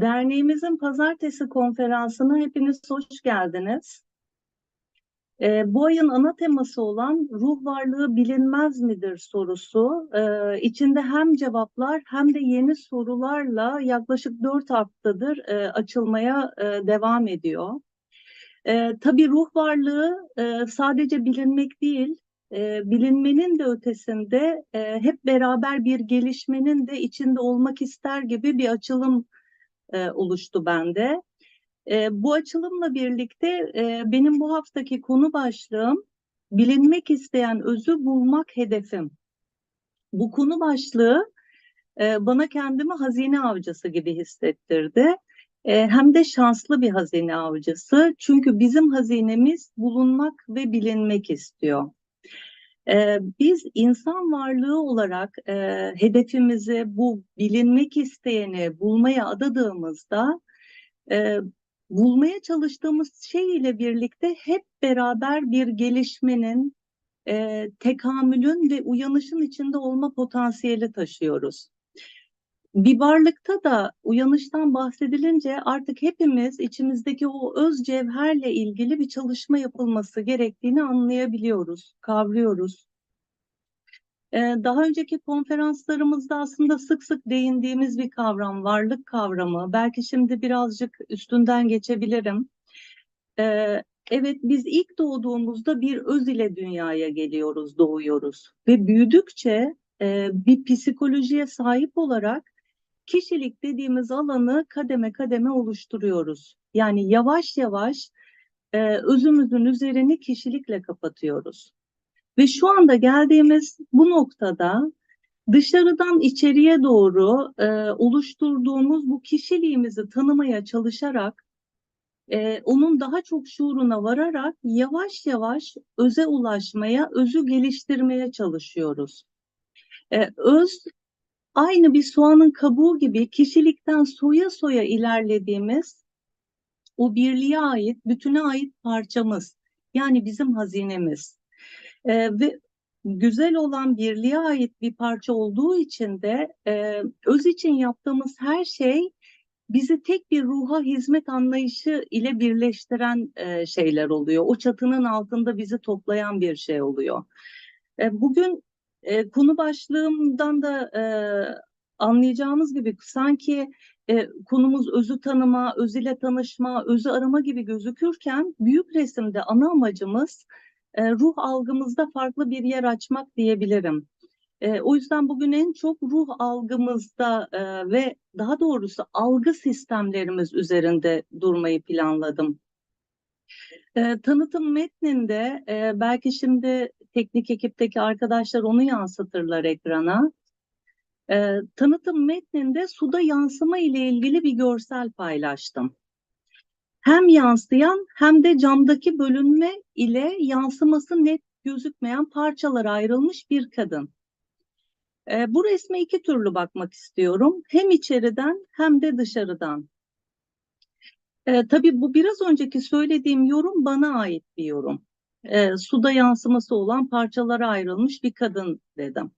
Derneğimizin pazartesi konferansına hepiniz hoş geldiniz. Ee, bu ayın ana teması olan ruh varlığı bilinmez midir sorusu e, içinde hem cevaplar hem de yeni sorularla yaklaşık dört haftadır e, açılmaya e, devam ediyor. E, tabii ruh varlığı e, sadece bilinmek değil, e, bilinmenin de ötesinde e, hep beraber bir gelişmenin de içinde olmak ister gibi bir açılım e, oluştu bende. E, bu açılımla birlikte e, benim bu haftaki konu başlığım bilinmek isteyen özü bulmak hedefim. Bu konu başlığı e, bana kendimi hazine avcısı gibi hissettirdi. E, hem de şanslı bir hazine avcısı. Çünkü bizim hazinemiz bulunmak ve bilinmek istiyor. Ee, biz insan varlığı olarak e, hedefimizi bu bilinmek isteyeni bulmaya adadığımızda e, bulmaya çalıştığımız şey ile birlikte hep beraber bir gelişmenin, e, tekamülün ve uyanışın içinde olma potansiyeli taşıyoruz. Bir varlıkta da uyanıştan bahsedilince artık hepimiz içimizdeki o öz cevherle ilgili bir çalışma yapılması gerektiğini anlayabiliyoruz, kavruyoruz. Ee, daha önceki konferanslarımızda aslında sık sık değindiğimiz bir kavram, varlık kavramı. Belki şimdi birazcık üstünden geçebilirim. Ee, evet biz ilk doğduğumuzda bir öz ile dünyaya geliyoruz, doğuyoruz. Ve büyüdükçe e, bir psikolojiye sahip olarak kişilik dediğimiz alanı kademe kademe oluşturuyoruz. Yani yavaş yavaş e, özümüzün üzerini kişilikle kapatıyoruz. Ve şu anda geldiğimiz bu noktada dışarıdan içeriye doğru e, oluşturduğumuz bu kişiliğimizi tanımaya çalışarak e, onun daha çok şuuruna vararak yavaş yavaş öze ulaşmaya, özü geliştirmeye çalışıyoruz. E, öz aynı bir soğanın kabuğu gibi kişilikten soya soya ilerlediğimiz o birliğe ait, bütüne ait parçamız. Yani bizim hazinemiz. Ee, ve güzel olan birliğe ait bir parça olduğu için de e, öz için yaptığımız her şey bizi tek bir ruha hizmet anlayışı ile birleştiren e, şeyler oluyor. O çatının altında bizi toplayan bir şey oluyor. E, bugün e, konu başlığımdan da e, anlayacağımız gibi sanki e, konumuz özü tanıma, öz ile tanışma, özü arama gibi gözükürken büyük resimde ana amacımız e, ruh algımızda farklı bir yer açmak diyebilirim. E, o yüzden bugün en çok ruh algımızda e, ve daha doğrusu algı sistemlerimiz üzerinde durmayı planladım. E, tanıtım metninde e, belki şimdi teknik ekipteki arkadaşlar onu yansıtırlar ekrana. E, tanıtım metninde suda yansıma ile ilgili bir görsel paylaştım. Hem yansıyan hem de camdaki bölünme ile yansıması net gözükmeyen parçalara ayrılmış bir kadın. E, bu resme iki türlü bakmak istiyorum. Hem içeriden hem de dışarıdan. E, tabii bu biraz önceki söylediğim yorum bana ait bir yorum. E, suda yansıması olan parçalara ayrılmış bir kadın dedim.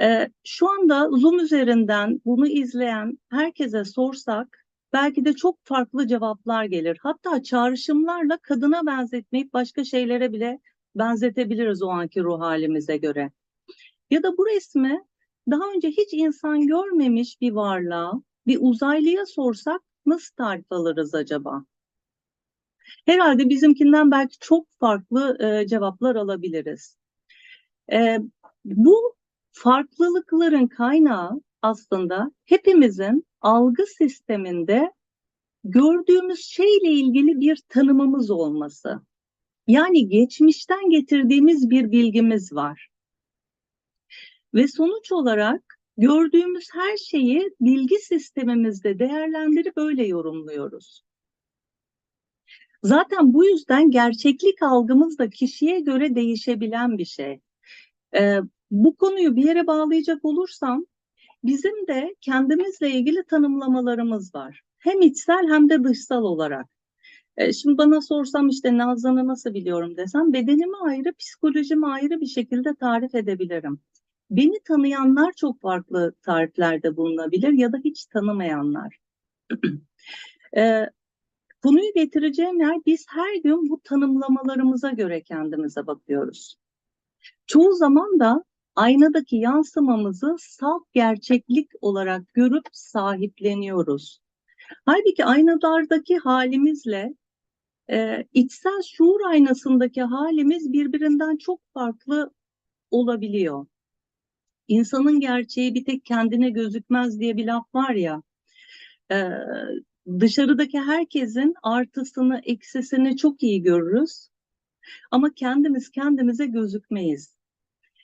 E, şu anda Zoom üzerinden bunu izleyen herkese sorsak belki de çok farklı cevaplar gelir. Hatta çağrışımlarla kadına benzetmeyip başka şeylere bile benzetebiliriz o anki ruh halimize göre. Ya da bu resmi daha önce hiç insan görmemiş bir varlığa, bir uzaylıya sorsak nasıl tarif alırız acaba? Herhalde bizimkinden belki çok farklı e, cevaplar alabiliriz. E, bu farklılıkların kaynağı aslında hepimizin algı sisteminde gördüğümüz şeyle ilgili bir tanımımız olması. Yani geçmişten getirdiğimiz bir bilgimiz var. Ve sonuç olarak gördüğümüz her şeyi bilgi sistemimizde değerlendirip öyle yorumluyoruz. Zaten bu yüzden gerçeklik algımız da kişiye göre değişebilen bir şey. Ee, bu konuyu bir yere bağlayacak olursam bizim de kendimizle ilgili tanımlamalarımız var. Hem içsel hem de dışsal olarak. Ee, şimdi bana sorsam işte Nazan'ı nasıl biliyorum desem bedenimi ayrı, psikolojimi ayrı bir şekilde tarif edebilirim. Beni tanıyanlar çok farklı tariflerde bulunabilir ya da hiç tanımayanlar. e, konuyu getireceğim yer biz her gün bu tanımlamalarımıza göre kendimize bakıyoruz. Çoğu zaman da aynadaki yansımamızı salt gerçeklik olarak görüp sahipleniyoruz. Halbuki aynalardaki halimizle e, içsel şuur aynasındaki halimiz birbirinden çok farklı olabiliyor. İnsanın gerçeği bir tek kendine gözükmez diye bir laf var ya. E, dışarıdaki herkesin artısını, eksisini çok iyi görürüz. Ama kendimiz kendimize gözükmeyiz.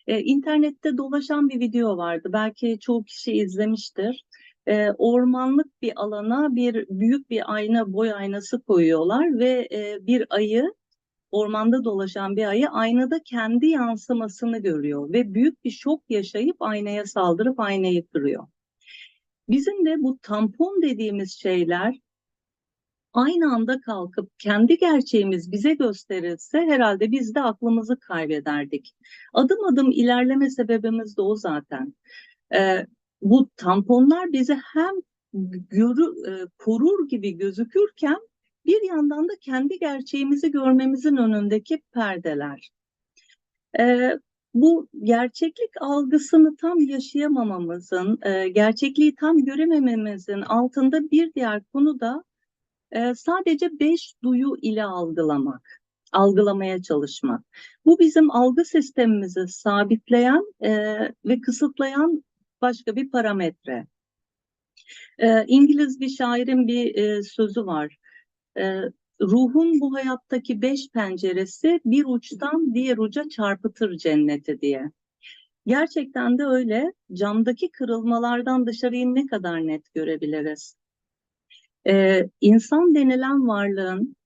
Ee, internette dolaşan bir video vardı. Belki çoğu kişi izlemiştir. Ee, ormanlık bir alana bir büyük bir ayna, boy aynası koyuyorlar ve e, bir ayı ormanda dolaşan bir ayı aynada kendi yansımasını görüyor ve büyük bir şok yaşayıp aynaya saldırıp aynayı kırıyor. Bizim de bu tampon dediğimiz şeyler aynı anda kalkıp kendi gerçeğimiz bize gösterilse herhalde biz de aklımızı kaybederdik. Adım adım ilerleme sebebimiz de o zaten. Ee, bu tamponlar bizi hem görü, e, korur gibi gözükürken bir yandan da kendi gerçeğimizi görmemizin önündeki perdeler. Ee, bu gerçeklik algısını tam yaşayamamamızın, e, gerçekliği tam göremememizin altında bir diğer konu da e, sadece beş duyu ile algılamak, algılamaya çalışmak. Bu bizim algı sistemimizi sabitleyen e, ve kısıtlayan başka bir parametre. E, İngiliz bir şairin bir e, sözü var. E, ruhun bu hayattaki beş penceresi bir uçtan diğer uca çarpıtır cenneti diye. Gerçekten de öyle. Camdaki kırılmalardan dışarıyı ne kadar net görebiliriz? Ee, insan denilen varlığın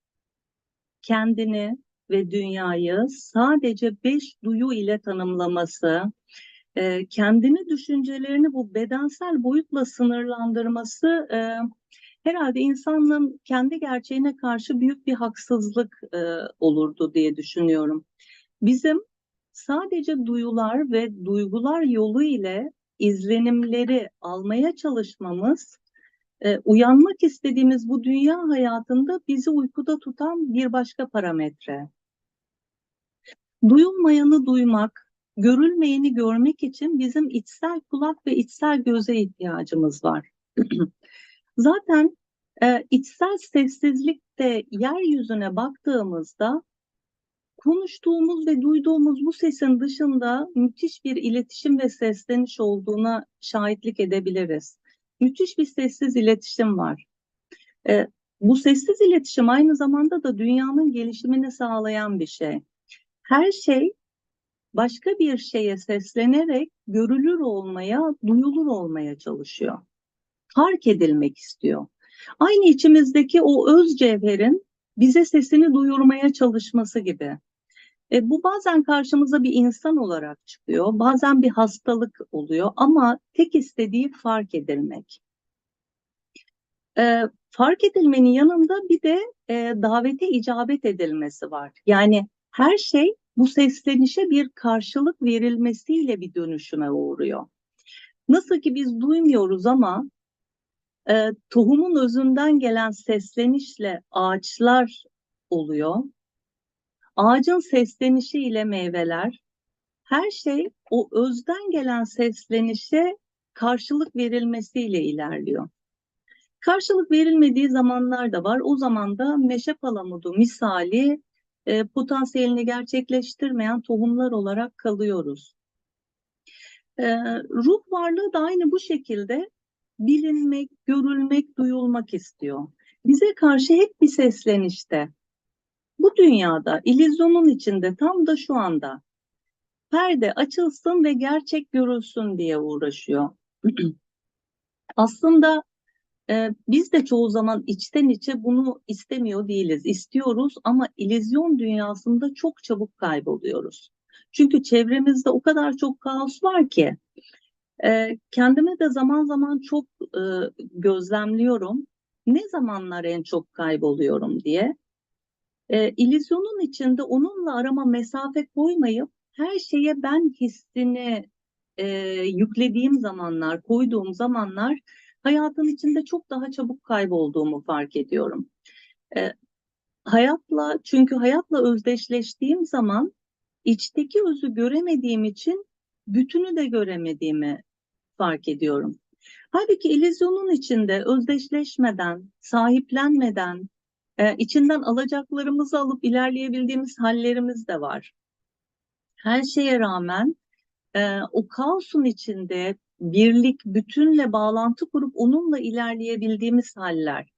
kendini ve dünyayı sadece beş duyu ile tanımlaması, e, kendini düşüncelerini bu bedensel boyutla sınırlandırması e, herhalde insanın kendi gerçeğine karşı büyük bir haksızlık e, olurdu diye düşünüyorum. Bizim sadece duyular ve duygular yolu ile izlenimleri almaya çalışmamız e, uyanmak istediğimiz bu dünya hayatında bizi uykuda tutan bir başka parametre. Duyulmayanı duymak, görülmeyeni görmek için bizim içsel kulak ve içsel göze ihtiyacımız var. Zaten e, içsel sessizlikte yeryüzüne baktığımızda konuştuğumuz ve duyduğumuz bu sesin dışında müthiş bir iletişim ve sesleniş olduğuna şahitlik edebiliriz müthiş bir sessiz iletişim var. E, bu sessiz iletişim aynı zamanda da dünyanın gelişimini sağlayan bir şey. Her şey başka bir şeye seslenerek görülür olmaya, duyulur olmaya çalışıyor. Fark edilmek istiyor. Aynı içimizdeki o öz cevherin bize sesini duyurmaya çalışması gibi. E, bu bazen karşımıza bir insan olarak çıkıyor, bazen bir hastalık oluyor ama tek istediği fark edilmek. E, fark edilmenin yanında bir de e, davete icabet edilmesi var. Yani her şey bu seslenişe bir karşılık verilmesiyle bir dönüşüme uğruyor. Nasıl ki biz duymuyoruz ama e, tohumun özünden gelen seslenişle ağaçlar oluyor ağacın seslenişiyle meyveler, her şey o özden gelen seslenişe karşılık verilmesiyle ilerliyor. Karşılık verilmediği zamanlar da var. O zaman da meşe palamudu misali e, potansiyelini gerçekleştirmeyen tohumlar olarak kalıyoruz. E, ruh varlığı da aynı bu şekilde bilinmek, görülmek, duyulmak istiyor. Bize karşı hep bir seslenişte. Bu dünyada, illüzyonun içinde tam da şu anda perde açılsın ve gerçek görülsün diye uğraşıyor. Aslında e, biz de çoğu zaman içten içe bunu istemiyor değiliz. İstiyoruz ama illüzyon dünyasında çok çabuk kayboluyoruz. Çünkü çevremizde o kadar çok kaos var ki e, kendime de zaman zaman çok e, gözlemliyorum. Ne zamanlar en çok kayboluyorum diye. E, içinde onunla arama mesafe koymayıp her şeye ben hissini e, yüklediğim zamanlar, koyduğum zamanlar hayatın içinde çok daha çabuk kaybolduğumu fark ediyorum. E, hayatla çünkü hayatla özdeşleştiğim zaman içteki özü göremediğim için bütünü de göremediğimi fark ediyorum. Halbuki illüzyonun içinde özdeşleşmeden, sahiplenmeden, e, içinden alacaklarımızı alıp ilerleyebildiğimiz hallerimiz de var. Her şeye rağmen e, o kaosun içinde birlik, bütünle bağlantı kurup onunla ilerleyebildiğimiz haller.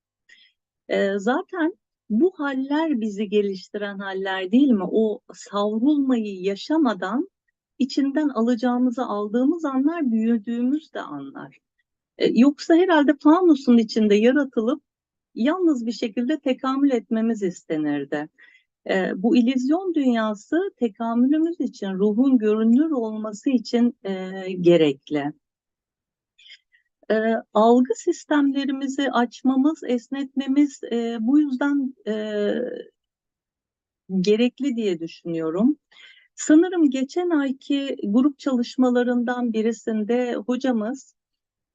E, zaten bu haller bizi geliştiren haller değil mi? O savrulmayı yaşamadan içinden alacağımızı aldığımız anlar büyüdüğümüz de anlar. E, yoksa herhalde fanusun içinde yaratılıp yalnız bir şekilde tekamül etmemiz istenirdi. E, bu ilizyon dünyası tekamülümüz için, ruhun görünür olması için e, gerekli. E, algı sistemlerimizi açmamız, esnetmemiz e, bu yüzden e, gerekli diye düşünüyorum. Sanırım geçen ayki grup çalışmalarından birisinde hocamız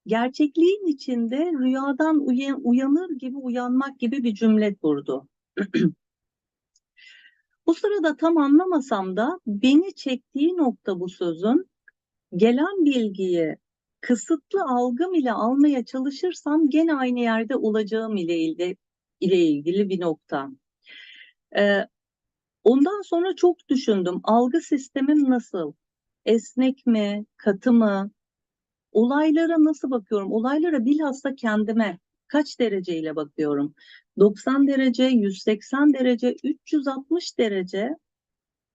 gerçekliğin içinde rüyadan uyanır gibi uyanmak gibi bir cümle kurdu. Bu sırada tam anlamasam da beni çektiği nokta bu sözün gelen bilgiyi kısıtlı algım ile almaya çalışırsam gene aynı yerde olacağım ile ilgili, ile ilgili bir nokta. Ee, ondan sonra çok düşündüm. Algı sistemim nasıl? Esnek mi? Katı mı? Olaylara nasıl bakıyorum? Olaylara bilhassa kendime kaç dereceyle bakıyorum? 90 derece, 180 derece, 360 derece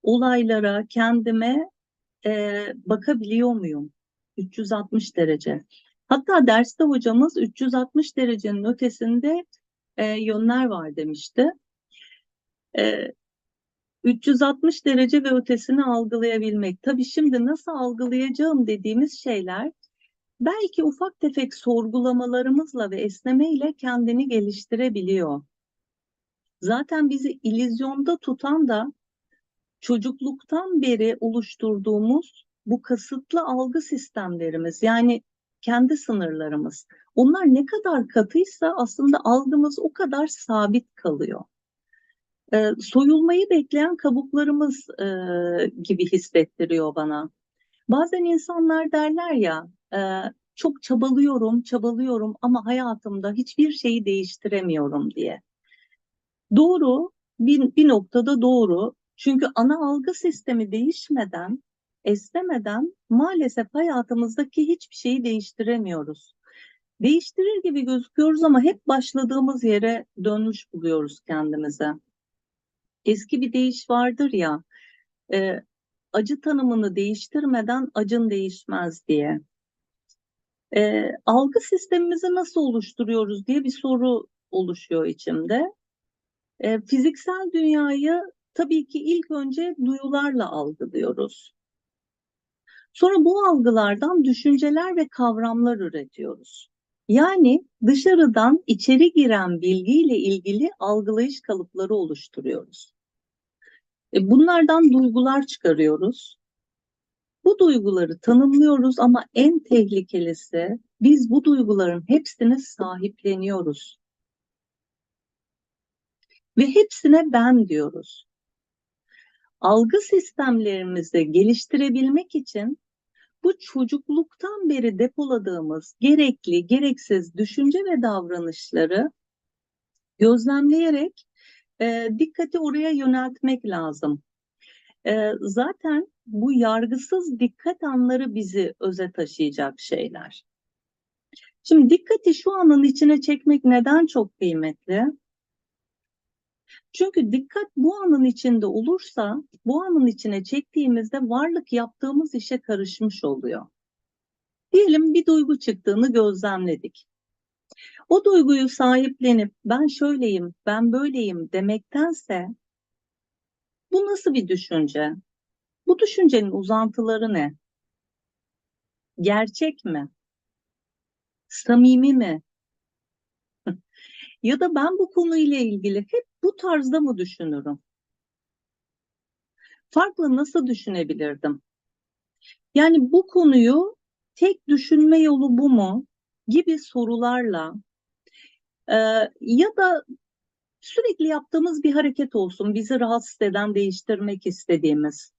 olaylara, kendime e, bakabiliyor muyum? 360 derece. Hatta derste hocamız 360 derecenin ötesinde e, yönler var demişti. E, 360 derece ve ötesini algılayabilmek. Tabii şimdi nasıl algılayacağım dediğimiz şeyler belki ufak tefek sorgulamalarımızla ve esnemeyle kendini geliştirebiliyor. Zaten bizi ilizyonda tutan da çocukluktan beri oluşturduğumuz bu kasıtlı algı sistemlerimiz yani kendi sınırlarımız. Onlar ne kadar katıysa aslında algımız o kadar sabit kalıyor. Ee, soyulmayı bekleyen kabuklarımız e, gibi hissettiriyor bana. Bazen insanlar derler ya e, çok çabalıyorum, çabalıyorum ama hayatımda hiçbir şeyi değiştiremiyorum diye. Doğru, bir, bir noktada doğru. Çünkü ana algı sistemi değişmeden, esnemeden maalesef hayatımızdaki hiçbir şeyi değiştiremiyoruz. Değiştirir gibi gözüküyoruz ama hep başladığımız yere dönmüş buluyoruz kendimize. Eski bir deyiş vardır ya, e, acı tanımını değiştirmeden acın değişmez diye. E, algı sistemimizi nasıl oluşturuyoruz diye bir soru oluşuyor içimde. E, fiziksel dünyayı tabii ki ilk önce duyularla algılıyoruz. Sonra bu algılardan düşünceler ve kavramlar üretiyoruz. Yani dışarıdan içeri giren bilgiyle ilgili algılayış kalıpları oluşturuyoruz. E, bunlardan duygular çıkarıyoruz. Bu duyguları tanımlıyoruz ama en tehlikelisi biz bu duyguların hepsini sahipleniyoruz. Ve hepsine ben diyoruz. Algı sistemlerimizi geliştirebilmek için bu çocukluktan beri depoladığımız gerekli, gereksiz düşünce ve davranışları gözlemleyerek e, dikkati oraya yöneltmek lazım. E, zaten bu yargısız dikkat anları bizi öze taşıyacak şeyler. Şimdi dikkati şu anın içine çekmek neden çok kıymetli? Çünkü dikkat bu anın içinde olursa, bu anın içine çektiğimizde varlık yaptığımız işe karışmış oluyor. Diyelim bir duygu çıktığını gözlemledik. O duyguyu sahiplenip ben şöyleyim, ben böyleyim demektense bu nasıl bir düşünce? Bu düşüncenin uzantıları ne? Gerçek mi? Samimi mi? ya da ben bu konuyla ilgili hep bu tarzda mı düşünürüm? Farklı nasıl düşünebilirdim? Yani bu konuyu tek düşünme yolu bu mu? gibi sorularla e, ya da sürekli yaptığımız bir hareket olsun, bizi rahatsız eden, değiştirmek istediğimiz,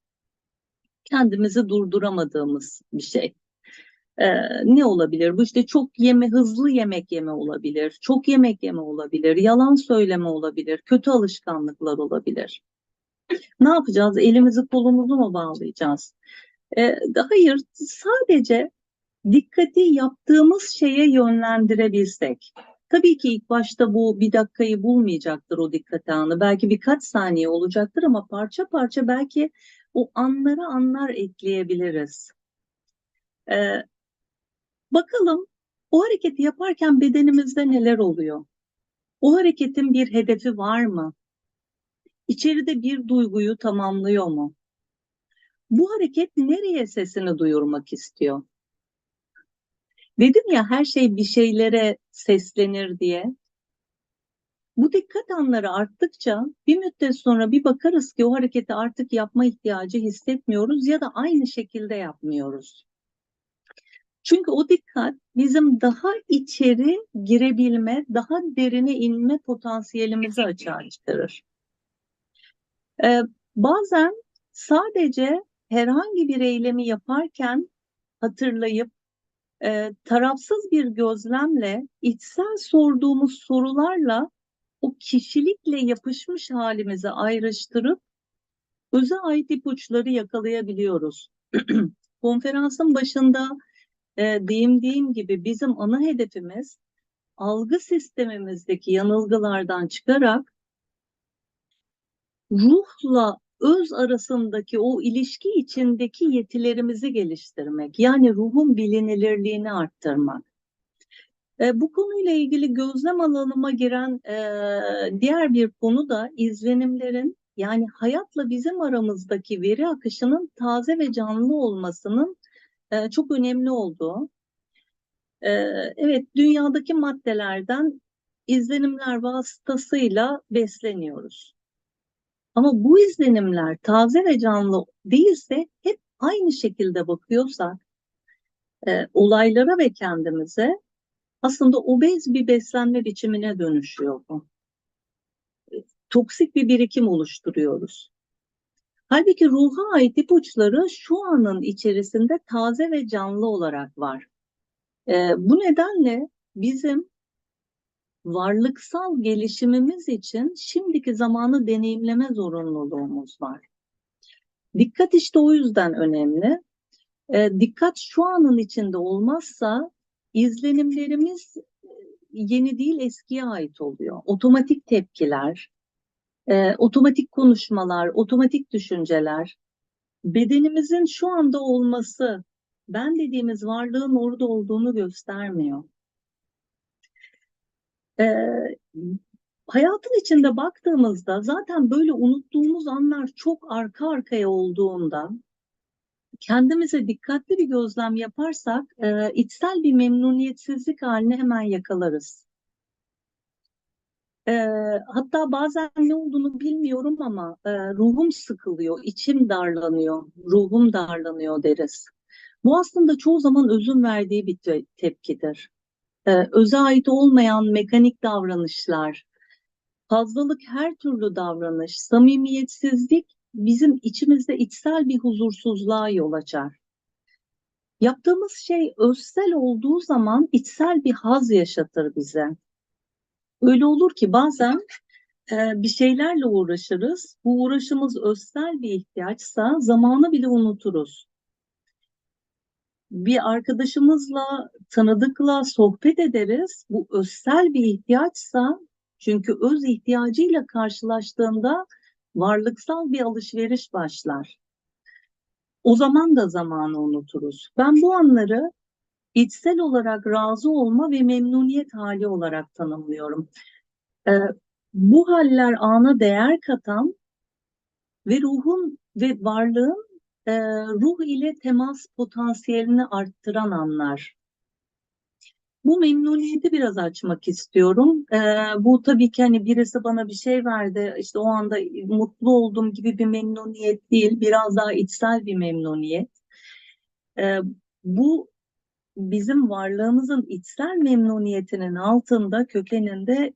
kendimizi durduramadığımız bir şey. Ee, ne olabilir? Bu işte çok yeme, hızlı yemek yeme olabilir, çok yemek yeme olabilir, yalan söyleme olabilir, kötü alışkanlıklar olabilir. Ne yapacağız? Elimizi kolumuzu mu bağlayacağız? Ee, hayır, sadece dikkati yaptığımız şeye yönlendirebilsek. Tabii ki ilk başta bu bir dakikayı bulmayacaktır o dikkat anı. Belki birkaç saniye olacaktır ama parça parça belki o anlara anlar ekleyebiliriz. Ee, bakalım o hareketi yaparken bedenimizde neler oluyor? O hareketin bir hedefi var mı? İçeride bir duyguyu tamamlıyor mu? Bu hareket nereye sesini duyurmak istiyor? Dedim ya her şey bir şeylere seslenir diye. Bu dikkat anları arttıkça bir müddet sonra bir bakarız ki o hareketi artık yapma ihtiyacı hissetmiyoruz ya da aynı şekilde yapmıyoruz. Çünkü o dikkat bizim daha içeri girebilme, daha derine inme potansiyelimizi açığa çıkarır. Ee, bazen sadece herhangi bir eylemi yaparken hatırlayıp e, tarafsız bir gözlemle, içsel sorduğumuz sorularla o kişilikle yapışmış halimizi ayrıştırıp öze ait ipuçları yakalayabiliyoruz. Konferansın başında e, değindiğim gibi bizim ana hedefimiz algı sistemimizdeki yanılgılardan çıkarak ruhla öz arasındaki o ilişki içindeki yetilerimizi geliştirmek. Yani ruhun bilinilirliğini arttırmak. E, bu konuyla ilgili gözlem alanıma giren e, diğer bir konu da izlenimlerin yani hayatla bizim aramızdaki veri akışının taze ve canlı olmasının e, çok önemli olduğu. E, evet, dünyadaki maddelerden izlenimler vasıtasıyla besleniyoruz. Ama bu izlenimler taze ve canlı değilse hep aynı şekilde bakıyorsak e, olaylara ve kendimize aslında obez bir beslenme biçimine dönüşüyor bu. Toksik bir birikim oluşturuyoruz. Halbuki ruha ait ipuçları şu anın içerisinde taze ve canlı olarak var. E, bu nedenle bizim varlıksal gelişimimiz için şimdiki zamanı deneyimleme zorunluluğumuz var. Dikkat işte o yüzden önemli. E, dikkat şu anın içinde olmazsa izlenimlerimiz e, yeni değil eskiye ait oluyor. Otomatik tepkiler, e, otomatik konuşmalar, otomatik düşünceler, bedenimizin şu anda olması, ben dediğimiz varlığın orada olduğunu göstermiyor. E, hayatın içinde baktığımızda zaten böyle unuttuğumuz anlar çok arka arkaya olduğunda kendimize dikkatli bir gözlem yaparsak e, içsel bir memnuniyetsizlik haline hemen yakalarız. E, hatta bazen ne olduğunu bilmiyorum ama e, ruhum sıkılıyor, içim darlanıyor, ruhum darlanıyor deriz. Bu aslında çoğu zaman özün verdiği bir te tepkidir. E, öze ait olmayan mekanik davranışlar, fazlalık her türlü davranış, samimiyetsizlik bizim içimizde içsel bir huzursuzluğa yol açar. Yaptığımız şey özsel olduğu zaman içsel bir haz yaşatır bize. Öyle olur ki bazen e, bir şeylerle uğraşırız. Bu uğraşımız özsel bir ihtiyaçsa zamanı bile unuturuz. Bir arkadaşımızla, tanıdıkla sohbet ederiz. Bu özsel bir ihtiyaçsa çünkü öz ihtiyacıyla karşılaştığında varlıksal bir alışveriş başlar. O zaman da zamanı unuturuz. Ben bu anları içsel olarak razı olma ve memnuniyet hali olarak tanımlıyorum. Ee, bu haller ana değer katan ve ruhun ve varlığın e, ruh ile temas potansiyelini arttıran anlar. Bu memnuniyeti biraz açmak istiyorum. Ee, bu tabii ki hani birisi bana bir şey verdi, işte o anda mutlu olduğum gibi bir memnuniyet değil, biraz daha içsel bir memnuniyet. Ee, bu bizim varlığımızın içsel memnuniyetinin altında, kökeninde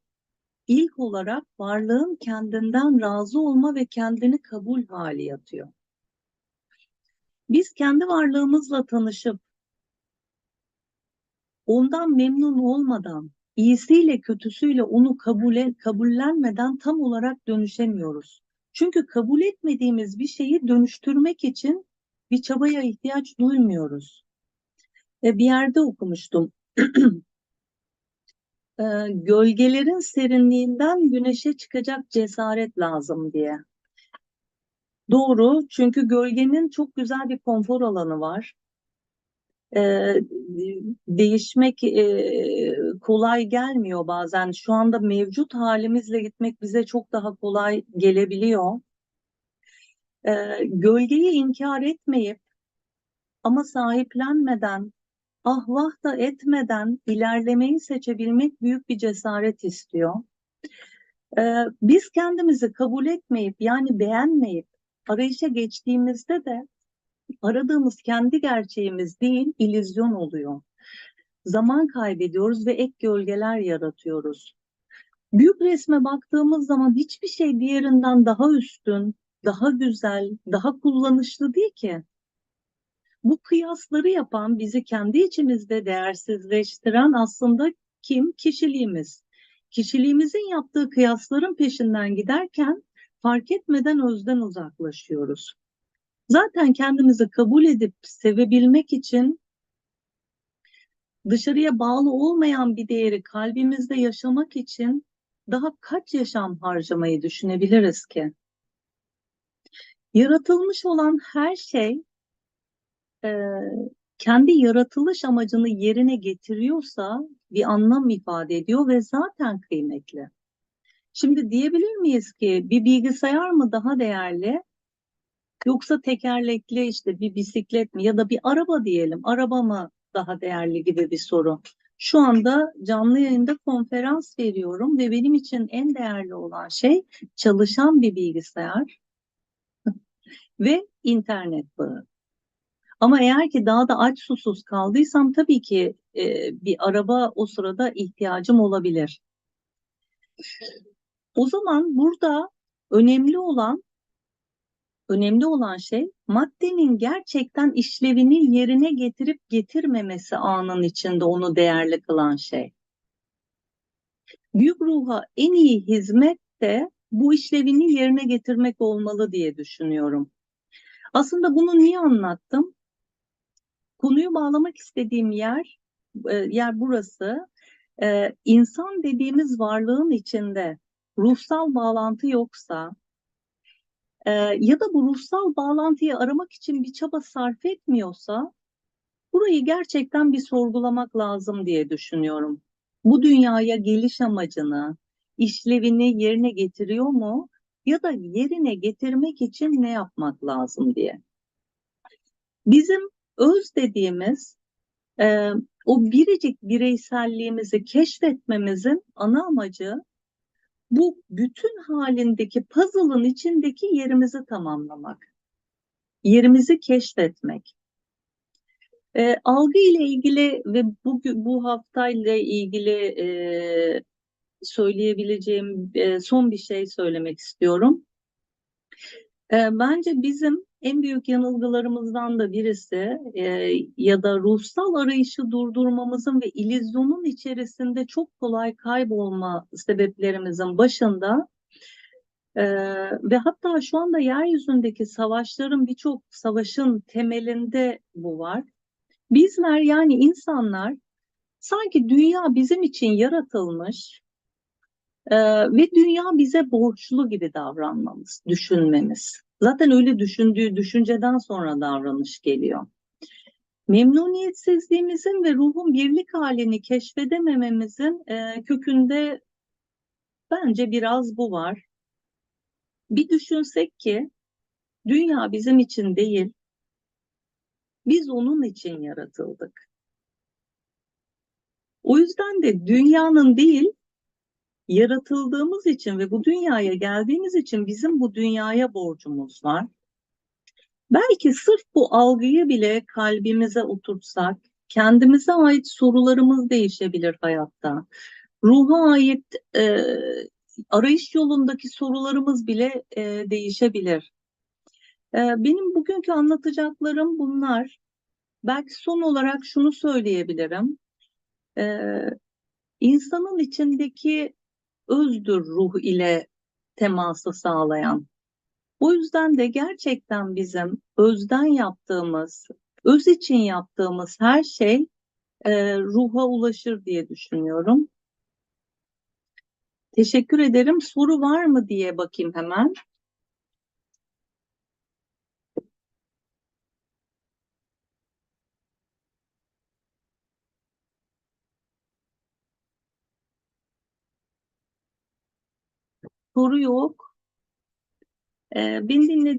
ilk olarak varlığın kendinden razı olma ve kendini kabul hali yatıyor. Biz kendi varlığımızla tanışıp ondan memnun olmadan, iyisiyle kötüsüyle onu kabule, kabullenmeden tam olarak dönüşemiyoruz. Çünkü kabul etmediğimiz bir şeyi dönüştürmek için bir çabaya ihtiyaç duymuyoruz. E, bir yerde okumuştum. e, gölgelerin serinliğinden güneşe çıkacak cesaret lazım diye. Doğru, çünkü gölgenin çok güzel bir konfor alanı var. E, değişmek e, kolay gelmiyor bazen. Şu anda mevcut halimizle gitmek bize çok daha kolay gelebiliyor. E, gölgeyi inkar etmeyip ama sahiplenmeden, ah vah da etmeden ilerlemeyi seçebilmek büyük bir cesaret istiyor. Ee, biz kendimizi kabul etmeyip yani beğenmeyip arayışa geçtiğimizde de aradığımız kendi gerçeğimiz değil, illüzyon oluyor. Zaman kaybediyoruz ve ek gölgeler yaratıyoruz. Büyük resme baktığımız zaman hiçbir şey diğerinden daha üstün, daha güzel, daha kullanışlı değil ki. Bu kıyasları yapan, bizi kendi içimizde değersizleştiren aslında kim? Kişiliğimiz. Kişiliğimizin yaptığı kıyasların peşinden giderken fark etmeden özden uzaklaşıyoruz. Zaten kendimizi kabul edip sevebilmek için dışarıya bağlı olmayan bir değeri kalbimizde yaşamak için daha kaç yaşam harcamayı düşünebiliriz ki? Yaratılmış olan her şey e, kendi yaratılış amacını yerine getiriyorsa bir anlam ifade ediyor ve zaten kıymetli. Şimdi diyebilir miyiz ki bir bilgisayar mı daha değerli yoksa tekerlekli işte bir bisiklet mi ya da bir araba diyelim araba mı daha değerli gibi bir soru. Şu anda canlı yayında konferans veriyorum ve benim için en değerli olan şey çalışan bir bilgisayar ve internet bağı. Ama eğer ki daha da aç susuz kaldıysam tabii ki e, bir araba o sırada ihtiyacım olabilir. O zaman burada önemli olan önemli olan şey maddenin gerçekten işlevini yerine getirip getirmemesi anın içinde onu değerli kılan şey. Büyük ruha en iyi hizmet de bu işlevini yerine getirmek olmalı diye düşünüyorum. Aslında bunu niye anlattım? Konuyu bağlamak istediğim yer e, yer burası. Ee, insan dediğimiz varlığın içinde ruhsal bağlantı yoksa e, ya da bu ruhsal bağlantıyı aramak için bir çaba sarf etmiyorsa burayı gerçekten bir sorgulamak lazım diye düşünüyorum. Bu dünyaya geliş amacını, işlevini yerine getiriyor mu ya da yerine getirmek için ne yapmak lazım diye. Bizim öz dediğimiz e, o biricik bireyselliğimizi keşfetmemizin ana amacı bu bütün halindeki puzzle'ın içindeki yerimizi tamamlamak. Yerimizi keşfetmek. E, algı ile ilgili ve bu, bu haftayla ilgili e, söyleyebileceğim e, son bir şey söylemek istiyorum. E, bence bizim en büyük yanılgılarımızdan da birisi e, ya da ruhsal arayışı durdurmamızın ve ilizyonun içerisinde çok kolay kaybolma sebeplerimizin başında e, ve hatta şu anda yeryüzündeki savaşların birçok savaşın temelinde bu var. Bizler yani insanlar sanki dünya bizim için yaratılmış e, ve dünya bize borçlu gibi davranmamız, düşünmemiz. Zaten öyle düşündüğü düşünceden sonra davranış geliyor. Memnuniyetsizliğimizin ve ruhun birlik halini keşfedemememizin e, kökünde bence biraz bu var. Bir düşünsek ki dünya bizim için değil, biz onun için yaratıldık. O yüzden de dünyanın değil, yaratıldığımız için ve bu dünyaya geldiğimiz için bizim bu dünyaya borcumuz var. Belki sırf bu algıyı bile kalbimize oturtsak, kendimize ait sorularımız değişebilir hayatta. Ruha ait e, arayış yolundaki sorularımız bile e, değişebilir. E, benim bugünkü anlatacaklarım bunlar. Belki son olarak şunu söyleyebilirim. E, insanın içindeki özdür ruh ile teması sağlayan. O yüzden de gerçekten bizim özden yaptığımız, öz için yaptığımız her şey e, ruha ulaşır diye düşünüyorum. Teşekkür ederim. Soru var mı diye bakayım hemen. Soru yok. Ee, beni dinlediğiniz